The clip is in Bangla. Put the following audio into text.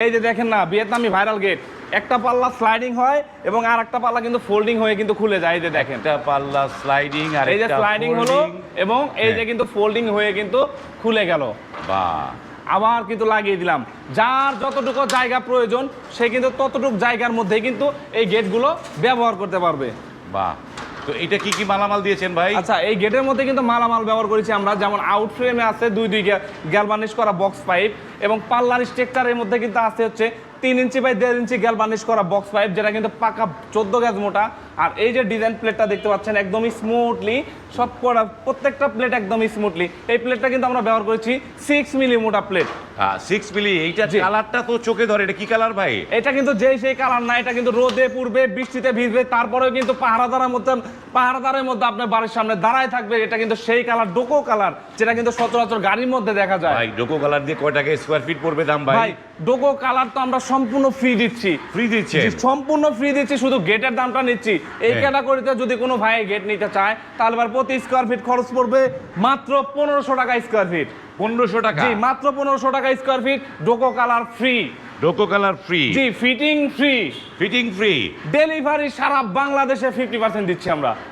এই যে দেখেন না ভিয়েতনামি ভাইরাল গেট একটা পাল্লা স্লাইডিং হয় এবং আর একটা পাল্লা কিন্তু ফোল্ডিং হয়ে কিন্তু খুলে যায় এই যে দেখেন। একটা পাল্লা স্লাইডিং আর এই যে স্লাইডিং হলো এবং এই যে হ্যাঁ। কিন্তু ফোল্ডিং হয়ে কিন্তু খুলে গেল। বাহ আবার কিন্তু লাগিয়ে দিলাম। যার যতটুকু জায়গা প্রয়োজন সে কিন্তু ততটুকু জায়গার মধ্যেই কিন্তু এই গেটগুলো ব্যবহার করতে পারবে। বাহ তো এটা কি কি মালামাল দিয়েছেন ভাই? আচ্ছা এই গেটের মধ্যে কিন্তু মালামাল ব্যবহার করেছি আমরা। যেমন আউট ফ্রেমে আছে দুই দুই গ্যালবানিশ করা বক্স পাইপ এবং পাল্লার স্ট্রাকচারের মধ্যে কিন্তু আছে হচ্ছে তিন ইঞ্চি বাই দেড় ইঞ্চি গ্যালবানিশ করা বক্স পাইপ যেটা কিন্তু পাকা চোদ্দ গ্যাস মোটা। আর এই যে ডিজাইন প্লেটটা দেখতে পাচ্ছেন, একদমই স্মুথলি সব করা প্রত্যেকটা প্লেট একদমই স্মুথলি এই প্লেটটা কিন্তু আমরা ব্যবহার করেছি সিক্স মিলি মোটা প্লেট সিক্স মিলি এইটা কালারটা তো চোখে ধরে এটা কি কালার ভাই? এটা কিন্তু যেই সেই কালার না এটা কিন্তু রোদে পূর্বে বৃষ্টিতে ভিজবে তারপরেও কিন্তু পাহারাদারের মধ্যে পাহারাদারের মধ্যে আপনার বাড়ির সামনে দাঁড়ায় থাকবে এটা কিন্তু সেই কালার ডোকো কালার যেটা কিন্তু সচরাচর গাড়ির মধ্যে দেখা যায়। ভাই ডোকো কালার দিয়ে কয়টাকে স্কোয়ার ফিট পড়বে দাম ভাই ডোকো কালার তো আমরা সম্পূর্ণ ফ্রি দিচ্ছি। ফ্রি দিচ্ছি সম্পূর্ণ ফ্রি দিচ্ছি শুধু গেটের দামটা নিচ্ছি। এই। ক্যাটাগরিতে যদি কোনো ভাই গেট নিতে চায় তাহলে এবার প্রতি স্কোয়ার ফিট খরচ পড়বে মাত্র পনেরোশো টাকা স্কোয়ার ফিট পনেরোশো টাকা। জি মাত্র পনেরোশো টাকা স্কোয়ার ফিট ডোকো কালার ফ্রি ডোকো কালার ফ্রি জি fitting free fitting free delivery সারা বাংলাদেশে ফিফটি পার্সেন্ট দিচ্ছি আমরা।